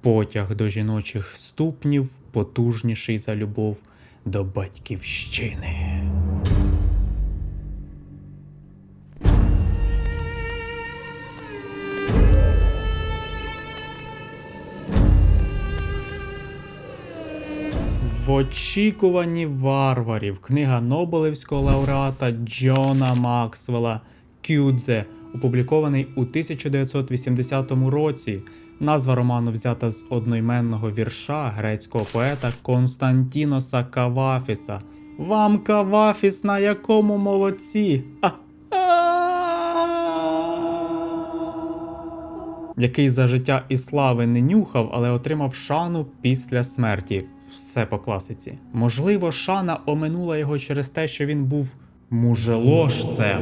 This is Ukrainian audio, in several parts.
Потяг до жіночих ступнів потужніший за любов до батьківщини. В очікуванні варварів книга Нобелевського лауреата Джона Максвелла Кюдзе, опублікований у 1980 році. Назва роману взята з одноіменного вірша грецького поета Константіноса Кавафіса. Вам Кавафіс на якому молодці? Який за життя і слави не нюхав, але отримав шану після смерті. Все по класиці. Можливо, шана оминула його через те, що він був мужеложцем.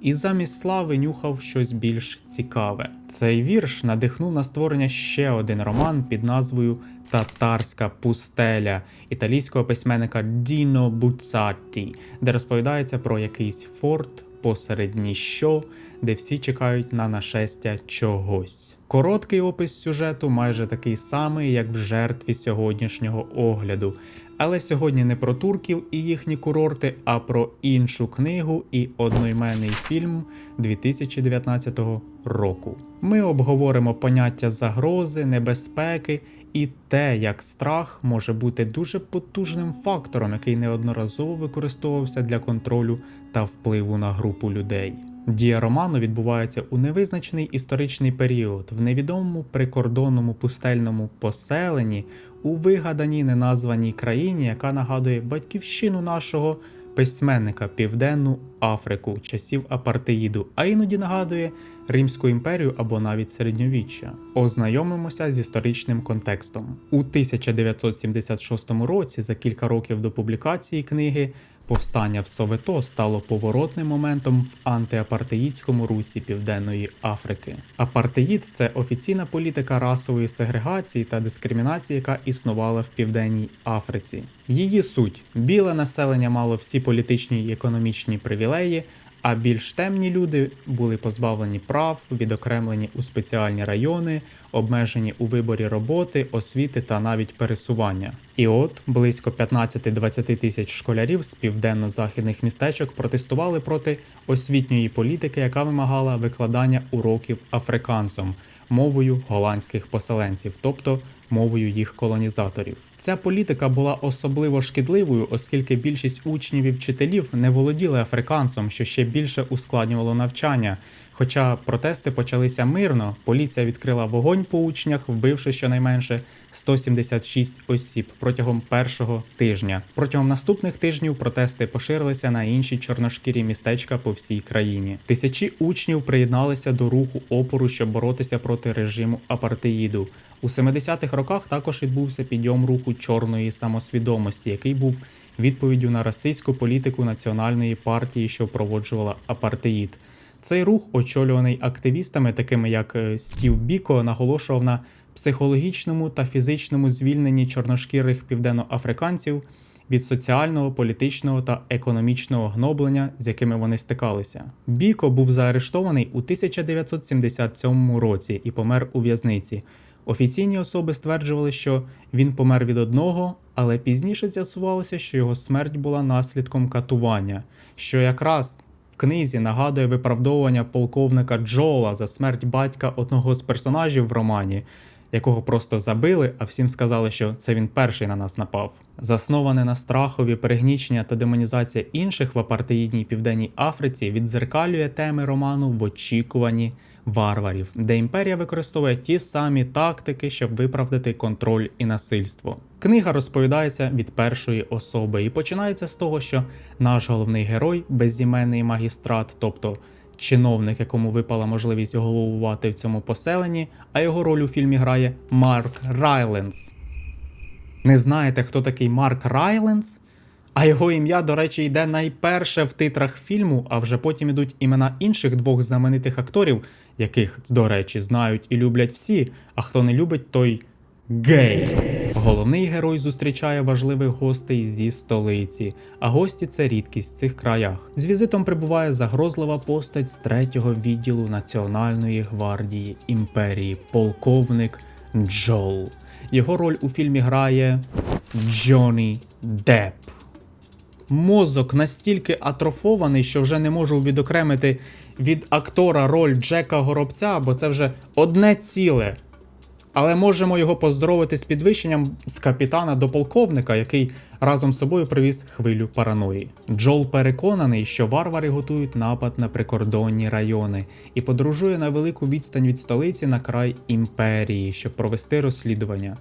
І замість слави нюхав щось більш цікаве. Цей вірш надихнув на створення ще один роман під назвою Татарська пустеля італійського письменника Діно Буцатті, де розповідається про якийсь форт посеред ніщо, де всі чекають на нашестя чогось. Короткий опис сюжету майже такий самий, як в жертві сьогоднішнього огляду. Але сьогодні не про турків і їхні курорти, а про іншу книгу і одноіменний фільм 2019 року. Ми обговоримо поняття загрози, небезпеки і те, як страх може бути дуже потужним фактором, який неодноразово використовувався для контролю та впливу на групу людей. Дія роману відбувається у невизначений історичний період в невідомому прикордонному пустельному поселенні у вигаданій неназваній країні, яка нагадує батьківщину нашого письменника Південну Африку часів апартеїду, а іноді нагадує Римську імперію або навіть середньовіччя. Ознайомимося з історичним контекстом. У 1976 році, за кілька років до публікації книги, Повстання в Совето стало поворотним моментом в антиапартеїдському русі Південної Африки. Апартеїд це офіційна політика расової сегрегації та дискримінації, яка існувала в Південній Африці. Її суть біле населення мало всі політичні і економічні привілеї, а більш темні люди були позбавлені прав, відокремлені у спеціальні райони, обмежені у виборі роботи, освіти та навіть пересування. І от близько 15-20 тисяч школярів з південно-західних містечок протестували проти освітньої політики, яка вимагала викладання уроків африканцом мовою голландських поселенців, тобто мовою їх колонізаторів. Ця політика була особливо шкідливою, оскільки більшість учнів і вчителів не володіли африканцем, що ще більше ускладнювало навчання. Хоча протести почалися мирно, поліція відкрила вогонь по учнях, вбивши щонайменше 176 осіб протягом першого тижня. Протягом наступних тижнів протести поширилися на інші чорношкірі містечка по всій країні. Тисячі учнів приєдналися до руху опору, щоб боротися проти режиму апартеїду. У 70-х роках також відбувся підйом руху чорної самосвідомості, який був відповіддю на расистську політику національної партії, що впроводжувала апартеїд. Цей рух, очолюваний активістами, такими як е, Стів Біко, наголошував на психологічному та фізичному звільненні чорношкірих південноафриканців від соціального, політичного та економічного гноблення, з якими вони стикалися. Біко був заарештований у 1977 році і помер у в'язниці. Офіційні особи стверджували, що він помер від одного, але пізніше з'ясувалося, що його смерть була наслідком катування, що якраз книзі нагадує виправдовування полковника Джола за смерть батька одного з персонажів в романі, якого просто забили, а всім сказали, що це він перший на нас напав. Засноване на страхові перегнічення та демонізація інших в апартеїдній південній Африці віддзеркалює теми роману в очікуванні варварів, де імперія використовує ті самі тактики, щоб виправдати контроль і насильство. Книга розповідається від першої особи і починається з того, що наш головний герой, безіменний магістрат, тобто чиновник, якому випала можливість головувати в цьому поселенні, а його роль у фільмі грає Марк Райленс. Не знаєте, хто такий Марк Райленс? А його ім'я, до речі, йде найперше в титрах фільму, а вже потім ідуть імена інших двох знаменитих акторів, яких, до речі, знають і люблять всі, а хто не любить, той гей. Головний герой зустрічає важливих гостей зі столиці, а гості це рідкість в цих краях. З візитом прибуває загрозлива постать з третього відділу Національної гвардії імперії, полковник Джол. Його роль у фільмі грає Джонні Депп. Мозок настільки атрофований, що вже не можу відокремити від актора роль Джека Горобця, бо це вже одне ціле. Але можемо його поздоровити з підвищенням з капітана до полковника, який разом з собою привіз хвилю параної. Джол переконаний, що варвари готують напад на прикордонні райони і подорожує на велику відстань від столиці на край імперії, щоб провести розслідування.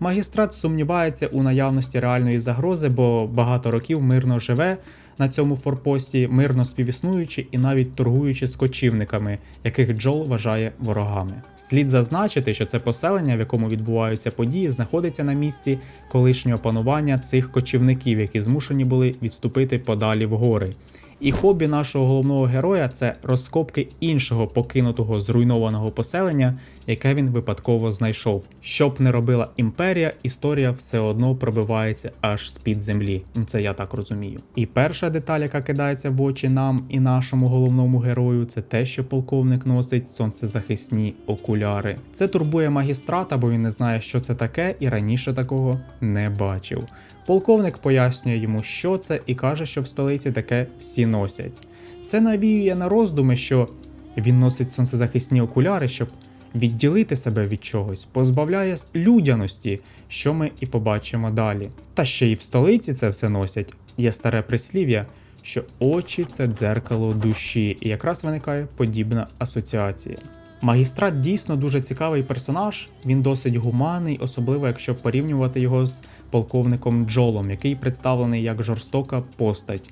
Магістрат сумнівається у наявності реальної загрози, бо багато років мирно живе на цьому форпості, мирно співіснуючи і навіть торгуючи з кочівниками, яких Джол вважає ворогами. Слід зазначити, що це поселення, в якому відбуваються події, знаходиться на місці колишнього панування цих кочівників, які змушені були відступити подалі в гори. І хобі нашого головного героя це розкопки іншого покинутого зруйнованого поселення, яке він випадково знайшов. Щоб не робила імперія, історія все одно пробивається аж з-під землі. Ну це я так розумію. І перша деталь, яка кидається в очі нам і нашому головному герою, це те, що полковник носить сонцезахисні окуляри. Це турбує магістрата, бо він не знає, що це таке, і раніше такого не бачив. Полковник пояснює йому, що це, і каже, що в столиці таке всі носять. Це навіює на роздуми, що він носить сонцезахисні окуляри, щоб відділити себе від чогось, позбавляє людяності, що ми і побачимо далі. Та ще й в столиці це все носять. Є старе прислів'я, що очі це дзеркало душі, і якраз виникає подібна асоціація. Магістрат дійсно дуже цікавий персонаж, він досить гуманний, особливо якщо порівнювати його з полковником Джолом, який представлений як жорстока постать.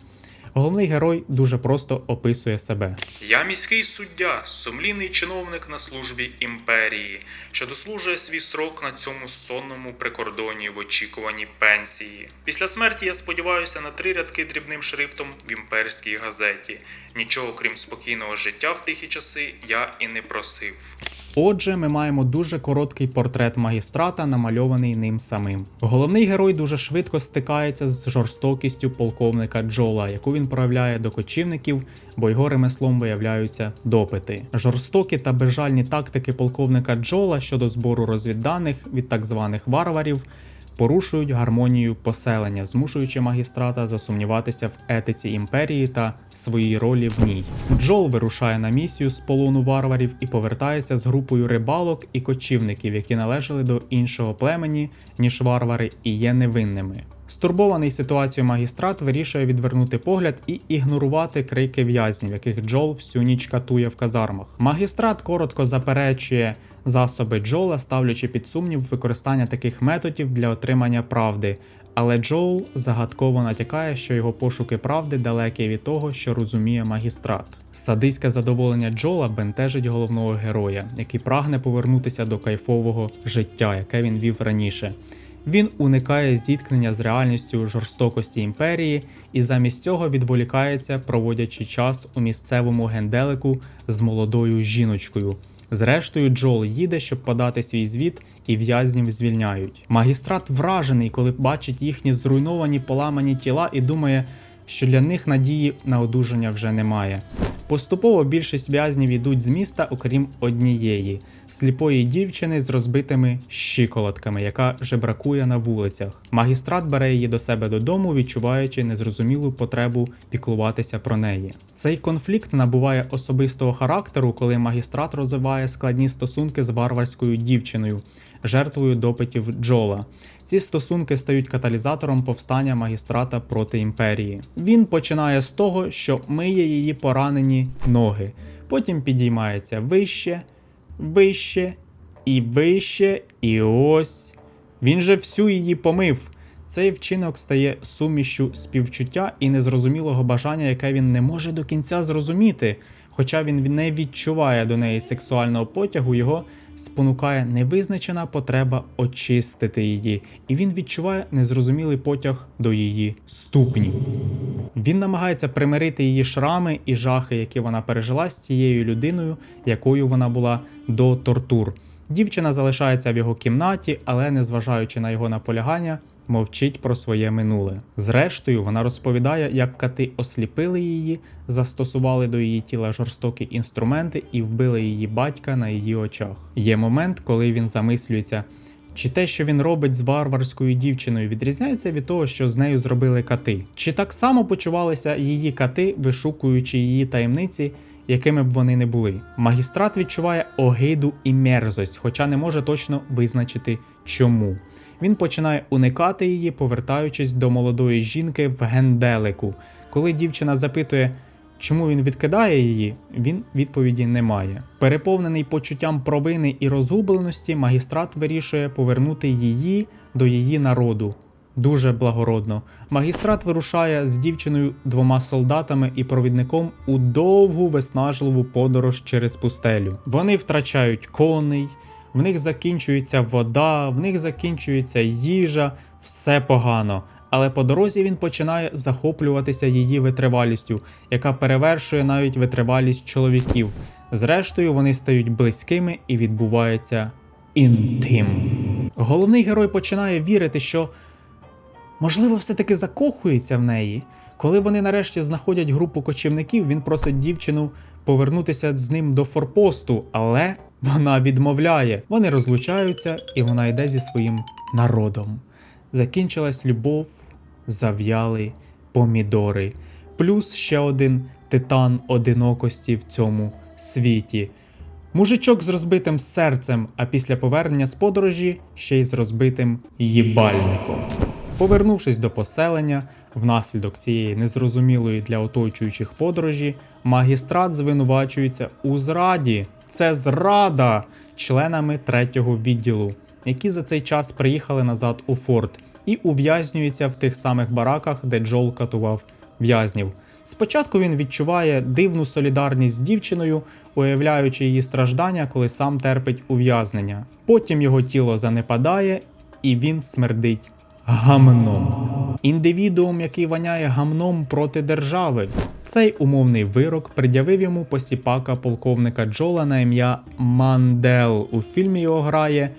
Головний герой дуже просто описує себе. Я міський суддя, сумлінний чиновник на службі імперії, що дослужує свій срок на цьому сонному прикордоні в очікуванні пенсії. Після смерті я сподіваюся на три рядки дрібним шрифтом в імперській газеті. Нічого крім спокійного життя в тихі часи я і не просив. Отже, ми маємо дуже короткий портрет магістрата, намальований ним самим. Головний герой дуже швидко стикається з жорстокістю полковника Джола, яку він проявляє до кочівників, бо його ремеслом виявляються допити. Жорстокі та безжальні тактики полковника Джола щодо збору розвідданих від так званих варварів. Порушують гармонію поселення, змушуючи магістрата засумніватися в етиці імперії та своїй ролі в ній. Джол вирушає на місію з полону варварів і повертається з групою рибалок і кочівників, які належали до іншого племені, ніж варвари, і є невинними. Стурбований ситуацією магістрат вирішує відвернути погляд і ігнорувати крики в'язнів, яких Джол всю ніч катує в казармах. Магістрат коротко заперечує засоби Джола, ставлячи під сумнів використання таких методів для отримання правди. Але Джоул загадково натякає, що його пошуки правди далекі від того, що розуміє магістрат. Садиське задоволення Джола бентежить головного героя, який прагне повернутися до кайфового життя, яке він вів раніше. Він уникає зіткнення з реальністю жорстокості імперії і замість цього відволікається, проводячи час у місцевому генделику з молодою жіночкою. Зрештою, Джол їде, щоб подати свій звіт, і в'язнів звільняють. Магістрат вражений, коли бачить їхні зруйновані поламані тіла і думає, що для них надії на одужання вже немає. Поступово більшість в'язнів йдуть з міста, окрім однієї сліпої дівчини з розбитими щиколотками, яка жебракує на вулицях. Магістрат бере її до себе додому, відчуваючи незрозумілу потребу піклуватися про неї. Цей конфлікт набуває особистого характеру, коли магістрат розвиває складні стосунки з варварською дівчиною, жертвою допитів Джола. Ці стосунки стають каталізатором повстання магістрата проти імперії. Він починає з того, що миє її поранені ноги, потім підіймається вище, вище і вище, і ось. Він же всю її помив. Цей вчинок стає сумішю співчуття і незрозумілого бажання, яке він не може до кінця зрозуміти. Хоча він не відчуває до неї сексуального потягу, його спонукає невизначена потреба очистити її, і він відчуває незрозумілий потяг до її ступнів. Він намагається примирити її шрами і жахи, які вона пережила з цією людиною, якою вона була до тортур. Дівчина залишається в його кімнаті, але незважаючи на його наполягання, мовчить про своє минуле. Зрештою, вона розповідає, як кати осліпили її, застосували до її тіла жорстокі інструменти і вбили її батька на її очах. Є момент, коли він замислюється. Чи те, що він робить з варварською дівчиною, відрізняється від того, що з нею зробили кати? Чи так само почувалися її кати, вишукуючи її таємниці, якими б вони не були? Магістрат відчуває огиду і мерзость, хоча не може точно визначити чому. Він починає уникати її, повертаючись до молодої жінки в генделику. Коли дівчина запитує, Чому він відкидає її, він відповіді не має. Переповнений почуттям провини і розгубленості, магістрат вирішує повернути її до її народу. Дуже благородно. Магістрат вирушає з дівчиною, двома солдатами і провідником у довгу виснажливу подорож через пустелю. Вони втрачають коней, в них закінчується вода, в них закінчується їжа, все погано. Але по дорозі він починає захоплюватися її витривалістю, яка перевершує навіть витривалість чоловіків. Зрештою, вони стають близькими і відбувається інтим. Головний герой починає вірити, що можливо все-таки закохується в неї. Коли вони нарешті знаходять групу кочівників, він просить дівчину повернутися з ним до форпосту, але вона відмовляє. Вони розлучаються, і вона йде зі своїм народом. Закінчилась любов, зав'яли помідори, плюс ще один титан одинокості в цьому світі. Мужичок з розбитим серцем, а після повернення з подорожі ще й з розбитим їбальником. Повернувшись до поселення, внаслідок цієї незрозумілої для оточуючих подорожі, магістрат звинувачується у зраді. Це зрада членами третього відділу, які за цей час приїхали назад у форт і ув'язнюються в тих самих бараках, де Джол катував в'язнів. Спочатку він відчуває дивну солідарність з дівчиною, уявляючи її страждання, коли сам терпить ув'язнення. Потім його тіло занепадає, і він смердить гамном. Індивідуум, який воняє гамном проти держави. Цей умовний вирок пред'явив йому посіпака полковника Джола на ім'я Мандел. У фільмі його грає.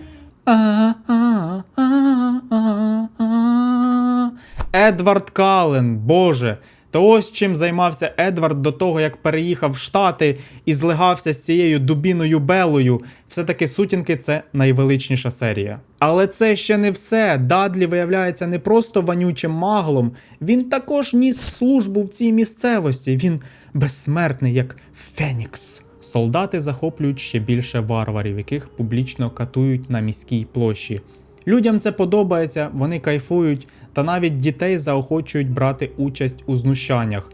Едвард Кален, Боже. То ось чим займався Едвард до того, як переїхав в Штати і злигався з цією дубіною Белою. Все-таки сутінки це найвеличніша серія. Але це ще не все. Дадлі виявляється не просто вонючим маглом, він також ніс службу в цій місцевості. Він безсмертний, як Фенікс. Солдати захоплюють ще більше варварів, яких публічно катують на міській площі. Людям це подобається, вони кайфують, та навіть дітей заохочують брати участь у знущаннях.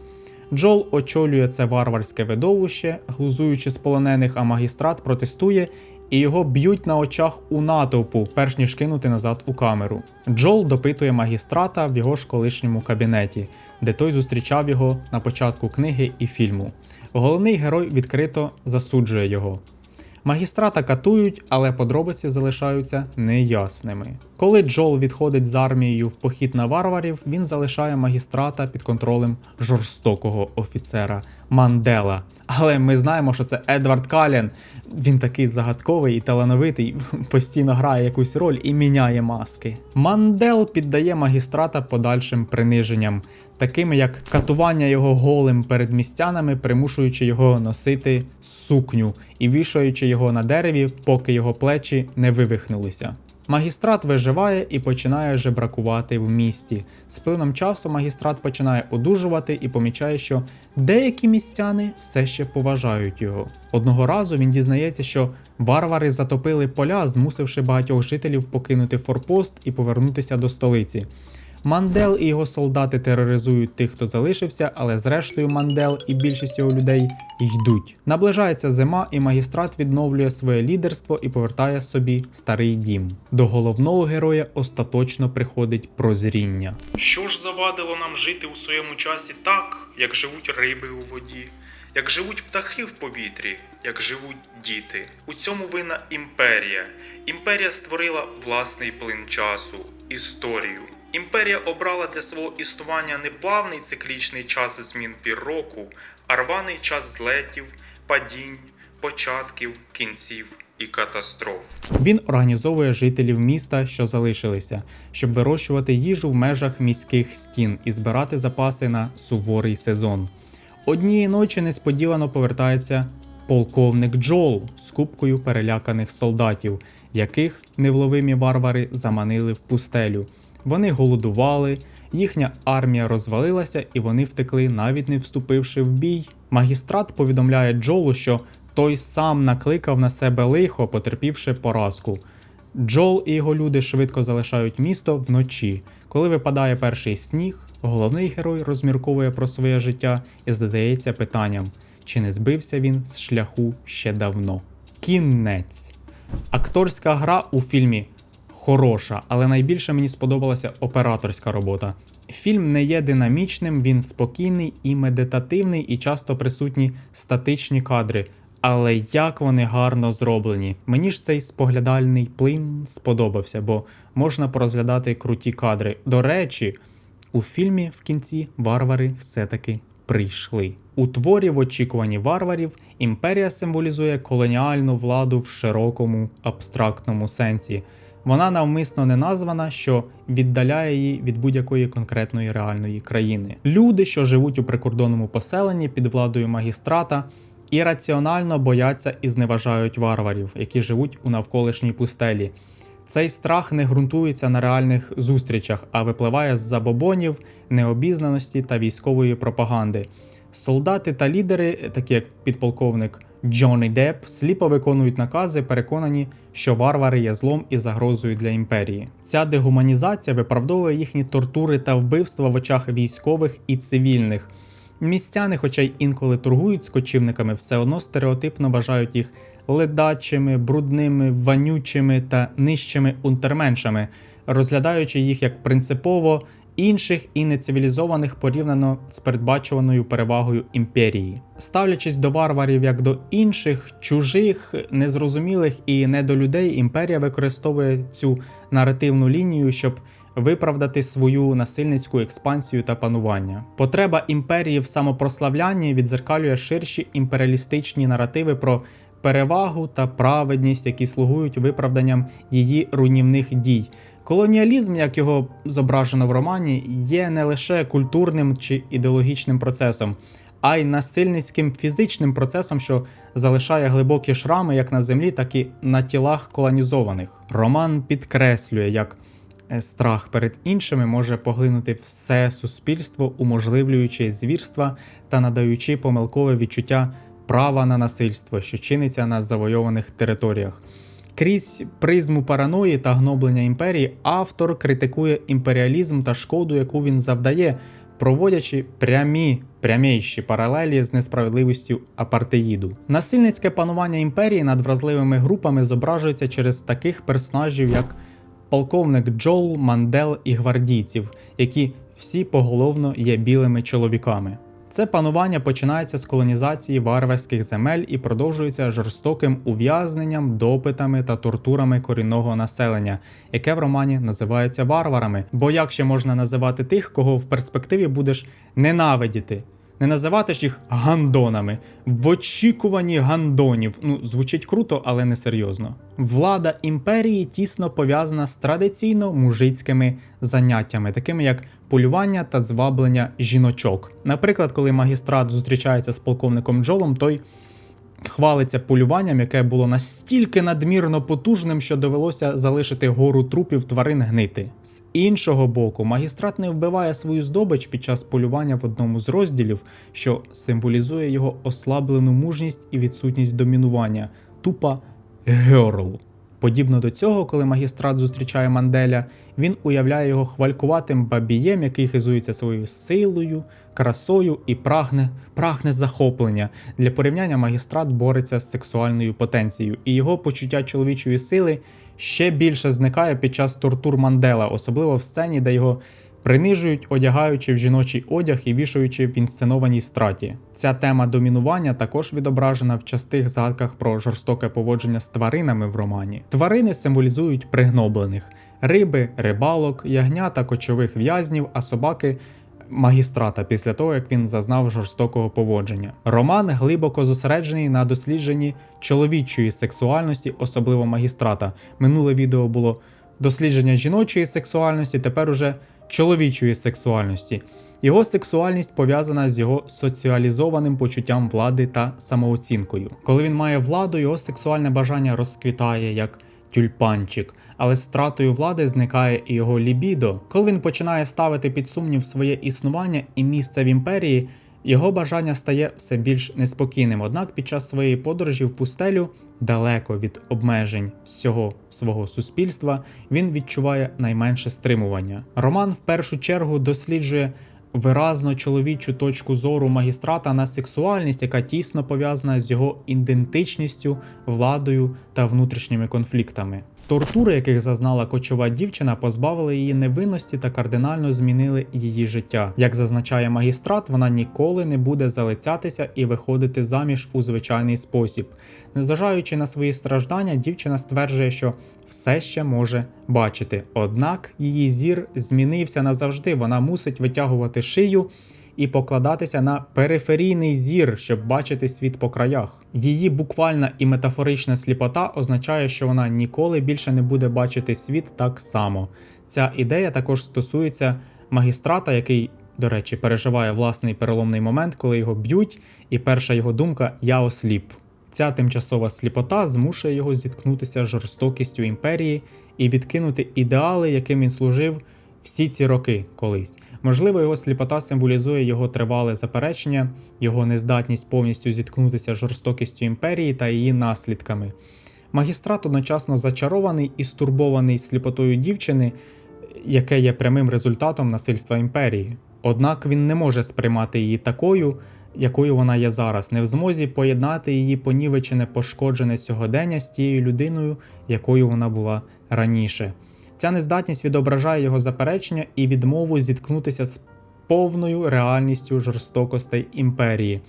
Джол очолює це варварське видовище, глузуючи з полонених, а магістрат протестує і його б'ють на очах у натовпу, перш ніж кинути назад у камеру. Джол допитує магістрата в його ж колишньому кабінеті, де той зустрічав його на початку книги і фільму. Головний герой відкрито засуджує його. Магістрата катують, але подробиці залишаються неясними. Коли Джол відходить з армією в похід на варварів, він залишає магістрата під контролем жорстокого офіцера Мандела. Але ми знаємо, що це Едвард Кален. Він такий загадковий і талановитий, постійно грає якусь роль і міняє маски. Мандел піддає магістрата подальшим приниженням, такими як катування його голим перед містянами, примушуючи його носити сукню і вішаючи його на дереві, поки його плечі не вивихнулися. Магістрат виживає і починає жебракувати в місті. З плином часу магістрат починає одужувати і помічає, що деякі містяни все ще поважають його. Одного разу він дізнається, що варвари затопили поля, змусивши багатьох жителів покинути форпост і повернутися до столиці. Мандел і його солдати тероризують тих, хто залишився, але зрештою Мандел і більшість його людей йдуть. Наближається зима, і магістрат відновлює своє лідерство і повертає собі старий дім. До головного героя остаточно приходить прозріння. Що ж завадило нам жити у своєму часі так, як живуть риби у воді, як живуть птахи в повітрі, як живуть діти? У цьому винна імперія. Імперія створила власний плин часу, історію. Імперія обрала для свого існування не плавний циклічний час змін пір року, а рваний час злетів, падінь, початків, кінців і катастроф. Він організовує жителів міста, що залишилися, щоб вирощувати їжу в межах міських стін і збирати запаси на суворий сезон. Однієї ночі несподівано повертається полковник Джол з купкою переляканих солдатів, яких невловимі варвари заманили в пустелю. Вони голодували, їхня армія розвалилася і вони втекли, навіть не вступивши в бій. Магістрат повідомляє Джолу, що той сам накликав на себе лихо, потерпівши поразку. Джол і його люди швидко залишають місто вночі. Коли випадає перший сніг, головний герой розмірковує про своє життя і задається питанням, чи не збився він з шляху ще давно. Кінець. Акторська гра у фільмі хороша, але найбільше мені сподобалася операторська робота. Фільм не є динамічним, він спокійний і медитативний, і часто присутні статичні кадри. Але як вони гарно зроблені. Мені ж цей споглядальний плин сподобався, бо можна порозглядати круті кадри. До речі, у фільмі в кінці варвари все-таки прийшли. У творі в очікуванні варварів імперія символізує колоніальну владу в широкому абстрактному сенсі. Вона навмисно не названа, що віддаляє її від будь-якої конкретної реальної країни. Люди, що живуть у прикордонному поселенні під владою магістрата, ірраціонально бояться і зневажають варварів, які живуть у навколишній пустелі. Цей страх не ґрунтується на реальних зустрічах, а випливає з забобонів, необізнаності та військової пропаганди. Солдати та лідери, такі як підполковник Джонні Депп, сліпо виконують накази, переконані, що варвари є злом і загрозою для імперії. Ця дегуманізація виправдовує їхні тортури та вбивства в очах військових і цивільних. Містяни, хоча й інколи торгують з кочівниками, все одно стереотипно вважають їх ледачими, брудними, вонючими та нижчими унтерменшами, розглядаючи їх як принципово інших і нецивілізованих порівняно з передбачуваною перевагою імперії, ставлячись до варварів як до інших, чужих, незрозумілих і не до людей, імперія використовує цю наративну лінію, щоб виправдати свою насильницьку експансію та панування. Потреба імперії в самопрославлянні відзеркалює ширші імперіалістичні наративи про перевагу та праведність, які слугують виправданням її руйнівних дій. Колоніалізм, як його зображено в романі, є не лише культурним чи ідеологічним процесом, а й насильницьким фізичним процесом, що залишає глибокі шрами як на землі, так і на тілах колонізованих. Роман підкреслює, як е, страх перед іншими може поглинути все суспільство, уможливлюючи звірства та надаючи помилкове відчуття права на насильство, що чиниться на завойованих територіях. Крізь призму параної та гноблення імперії автор критикує імперіалізм та шкоду, яку він завдає, проводячи прямі пряміші паралелі з несправедливістю апартеїду. Насильницьке панування імперії над вразливими групами зображується через таких персонажів, як полковник Джол, Мандел і гвардійців, які всі поголовно є білими чоловіками. Це панування починається з колонізації варварських земель і продовжується жорстоким ув'язненням, допитами та тортурами корінного населення, яке в романі називається варварами. Бо як ще можна називати тих, кого в перспективі будеш ненавидіти? Не називати ж їх гандонами в очікуванні гандонів. Ну, звучить круто, але не серйозно. Влада імперії тісно пов'язана з традиційно мужицькими заняттями, такими як полювання та зваблення жіночок. Наприклад, коли магістрат зустрічається з полковником Джолом, той хвалиться полюванням, яке було настільки надмірно потужним, що довелося залишити гору трупів тварин гнити. З іншого боку, магістрат не вбиває свою здобич під час полювання в одному з розділів, що символізує його ослаблену мужність і відсутність домінування, тупа герл. Подібно до цього, коли магістрат зустрічає Манделя, він уявляє його хвалькуватим бабієм, який хизується своєю силою, красою і прагне, прагне захоплення. Для порівняння магістрат бореться з сексуальною потенцією, і його почуття чоловічої сили ще більше зникає під час тортур Мандела, особливо в сцені, де його принижують, одягаючи в жіночий одяг і вішаючи в інсценованій страті. Ця тема домінування також відображена в частих згадках про жорстоке поводження з тваринами в романі. Тварини символізують пригноблених риби, рибалок, ягнята кочових в'язнів, а собаки магістрата після того, як він зазнав жорстокого поводження. Роман глибоко зосереджений на дослідженні чоловічої сексуальності, особливо магістрата. Минуле відео було дослідження жіночої сексуальності, тепер уже чоловічої сексуальності. Його сексуальність пов'язана з його соціалізованим почуттям влади та самооцінкою. Коли він має владу, його сексуальне бажання розквітає як тюльпанчик, але стратою влади зникає і його лібідо. Коли він починає ставити під сумнів своє існування і місце в імперії, його бажання стає все більш неспокійним. Однак під час своєї подорожі в пустелю, далеко від обмежень всього свого суспільства, він відчуває найменше стримування. Роман в першу чергу досліджує виразно чоловічу точку зору магістрата на сексуальність, яка тісно пов'язана з його ідентичністю, владою та внутрішніми конфліктами. Тортури, яких зазнала кочова дівчина, позбавили її невинності та кардинально змінили її життя. Як зазначає магістрат, вона ніколи не буде залицятися і виходити заміж у звичайний спосіб. Незважаючи на свої страждання, дівчина стверджує, що все ще може бачити. Однак її зір змінився назавжди. Вона мусить витягувати шию і покладатися на периферійний зір, щоб бачити світ по краях. Її буквальна і метафорична сліпота означає, що вона ніколи більше не буде бачити світ так само. Ця ідея також стосується магістрата, який, до речі, переживає власний переломний момент, коли його б'ють, і перша його думка я осліп. Ця тимчасова сліпота змушує його зіткнутися з жорстокістю імперії і відкинути ідеали, яким він служив всі ці роки колись. Можливо, його сліпота символізує його тривале заперечення, його нездатність повністю зіткнутися з жорстокістю імперії та її наслідками. Магістрат одночасно зачарований і стурбований сліпотою дівчини, яке є прямим результатом насильства імперії. Однак він не може сприймати її такою, якою вона є зараз, не в змозі поєднати її понівечене пошкоджене сьогодення з тією людиною, якою вона була раніше. Ця нездатність відображає його заперечення і відмову зіткнутися з повною реальністю жорстокостей імперії.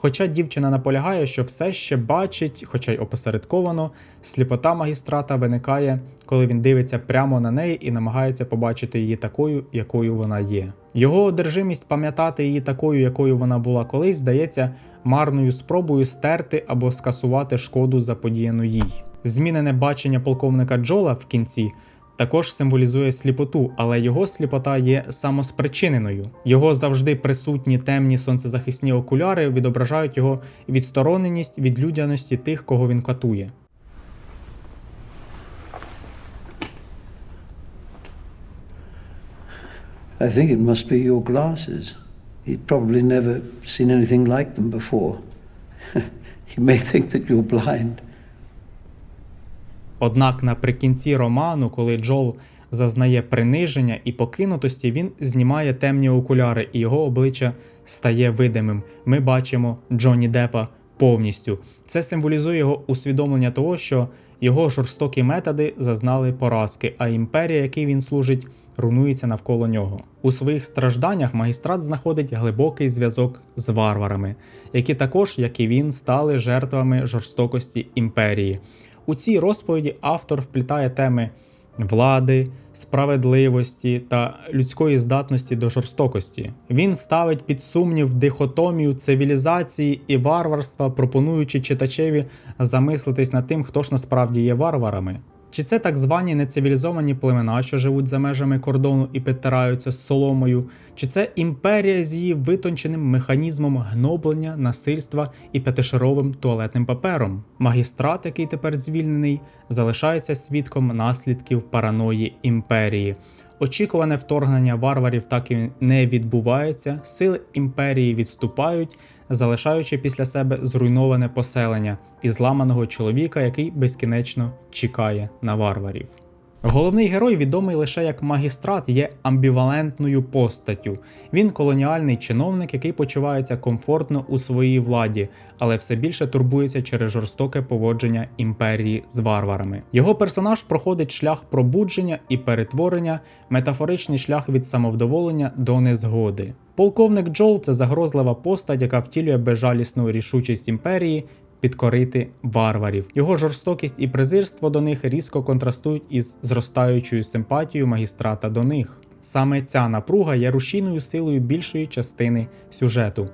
Хоча дівчина наполягає, що все ще бачить, хоча й опосередковано, сліпота магістрата виникає, коли він дивиться прямо на неї і намагається побачити її такою, якою вона є. Його одержимість пам'ятати її такою, якою вона була колись, здається марною спробою стерти або скасувати шкоду заподіяну їй. Змінене бачення полковника Джола в кінці також символізує сліпоту, але його сліпота є самоспричиненою. Його завжди присутні темні сонцезахисні окуляри відображають його відстороненість від людяності тих, кого він катує. I think it must be your glasses. He'd probably never seen anything like them before. he may think that you're blind. Однак наприкінці роману, коли Джол зазнає приниження і покинутості, він знімає темні окуляри, і його обличчя стає видимим. Ми бачимо Джонні Деппа повністю. Це символізує його усвідомлення того, що його жорстокі методи зазнали поразки, а імперія, якій він служить, руйнується навколо нього. У своїх стражданнях магістрат знаходить глибокий зв'язок з варварами, які також, як і він, стали жертвами жорстокості імперії. У цій розповіді автор вплітає теми влади, справедливості та людської здатності до жорстокості. Він ставить під сумнів дихотомію цивілізації і варварства, пропонуючи читачеві замислитись над тим, хто ж насправді є варварами. Чи це так звані нецивілізовані племена, що живуть за межами кордону і підтираються з соломою, чи це імперія з її витонченим механізмом гноблення, насильства і п'ятишаровим туалетним папером? Магістрат, який тепер звільнений, залишається свідком наслідків параної імперії. Очікуване вторгнення варварів так і не відбувається, сили імперії відступають, залишаючи після себе зруйноване поселення і зламаного чоловіка, який безкінечно чекає на варварів. Головний герой, відомий лише як магістрат, є амбівалентною постаттю. Він колоніальний чиновник, який почувається комфортно у своїй владі, але все більше турбується через жорстоке поводження імперії з варварами. Його персонаж проходить шлях пробудження і перетворення, метафоричний шлях від самовдоволення до незгоди. Полковник Джол це загрозлива постать, яка втілює безжалісну рішучість імперії підкорити варварів. Його жорстокість і презирство до них різко контрастують із зростаючою симпатією магістрата до них. Саме ця напруга є рушійною силою більшої частини сюжету.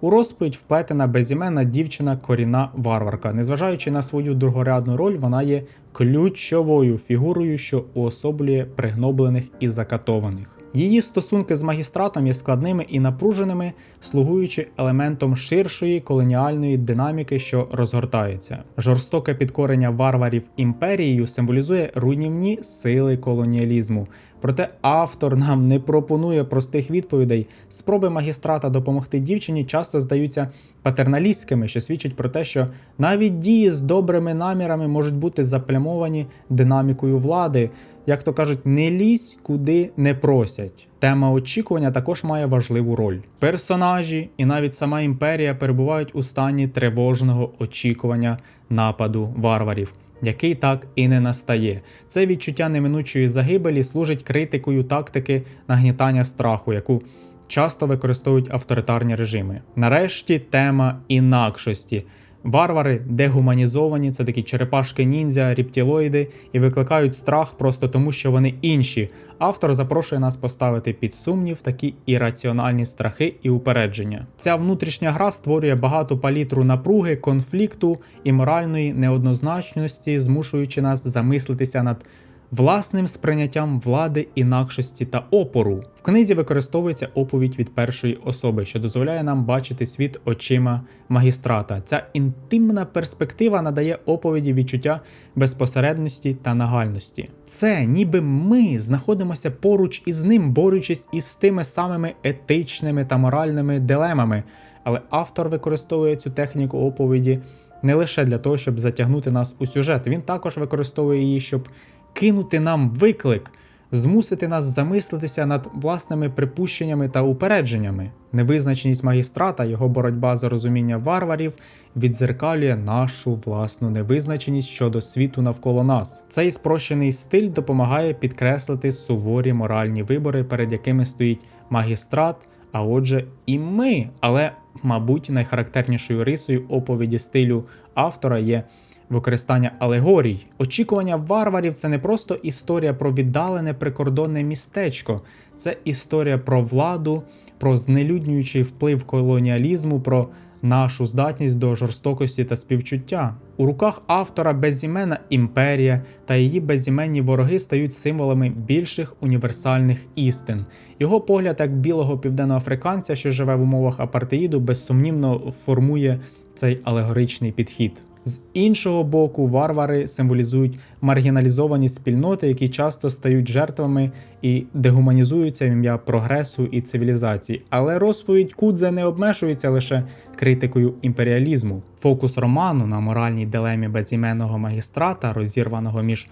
У розповідь вплетена безіменна дівчина корінна варварка. Незважаючи на свою другорядну роль, вона є ключовою фігурою, що уособлює пригноблених і закатованих. Її стосунки з магістратом є складними і напруженими, слугуючи елементом ширшої колоніальної динаміки, що розгортається. Жорстоке підкорення варварів імперією символізує руйнівні сили колоніалізму. Проте автор нам не пропонує простих відповідей. Спроби магістрата допомогти дівчині часто здаються патерналістськими, що свідчить про те, що навіть дії з добрими намірами можуть бути заплямовані динамікою влади. Як то кажуть, не лізь куди не просять. Тема очікування також має важливу роль. Персонажі і навіть сама імперія перебувають у стані тривожного очікування нападу варварів який так і не настає. Це відчуття неминучої загибелі служить критикою тактики нагнітання страху, яку часто використовують авторитарні режими. Нарешті тема інакшості. Варвари дегуманізовані, це такі черепашки ніндзя, рептилоїди і викликають страх просто тому, що вони інші. Автор запрошує нас поставити під сумнів такі ірраціональні страхи і упередження. Ця внутрішня гра створює багату палітру напруги, конфлікту і моральної неоднозначності, змушуючи нас замислитися над власним сприйняттям влади, інакшості та опору. В книзі використовується оповідь від першої особи, що дозволяє нам бачити світ очима магістрата. Ця інтимна перспектива надає оповіді відчуття безпосередності та нагальності. Це ніби ми знаходимося поруч із ним, борючись із тими самими етичними та моральними дилемами. Але автор використовує цю техніку оповіді не лише для того, щоб затягнути нас у сюжет, він також використовує її, щоб кинути нам виклик, змусити нас замислитися над власними припущеннями та упередженнями. Невизначеність магістрата, його боротьба за розуміння варварів відзеркалює нашу власну невизначеність щодо світу навколо нас. Цей спрощений стиль допомагає підкреслити суворі моральні вибори, перед якими стоїть магістрат, а отже, і ми. Але, мабуть, найхарактернішою рисою оповіді стилю автора є використання алегорій. Очікування варварів це не просто історія про віддалене прикордонне містечко, це історія про владу, про знелюднюючий вплив колоніалізму, про нашу здатність до жорстокості та співчуття. У руках автора безіменна імперія та її безіменні вороги стають символами більших універсальних істин. Його погляд як білого південноафриканця, що живе в умовах апартеїду, безсумнівно формує цей алегоричний підхід. З іншого боку, варвари символізують маргіналізовані спільноти, які часто стають жертвами і дегуманізуються в ім'я прогресу і цивілізації. Але розповідь Кудзе не обмежується лише критикою імперіалізму. Фокус роману на моральній дилемі безіменного магістрата, розірваного між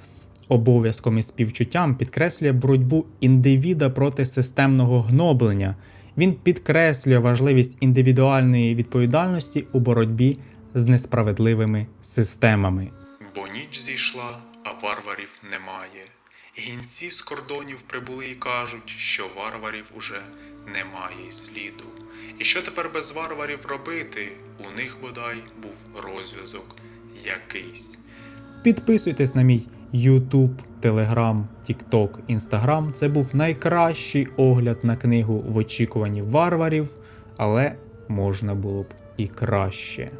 обов'язком і співчуттям, підкреслює боротьбу індивіда проти системного гноблення. Він підкреслює важливість індивідуальної відповідальності у боротьбі з несправедливими системами. Бо ніч зійшла, а варварів немає. Гінці з кордонів прибули і кажуть, що варварів уже немає й сліду. І що тепер без варварів робити? У них бодай був розв'язок якийсь. Підписуйтесь на мій YouTube, Telegram, TikTok, Instagram. Це був найкращий огляд на книгу в очікуванні варварів, але можна було б і краще.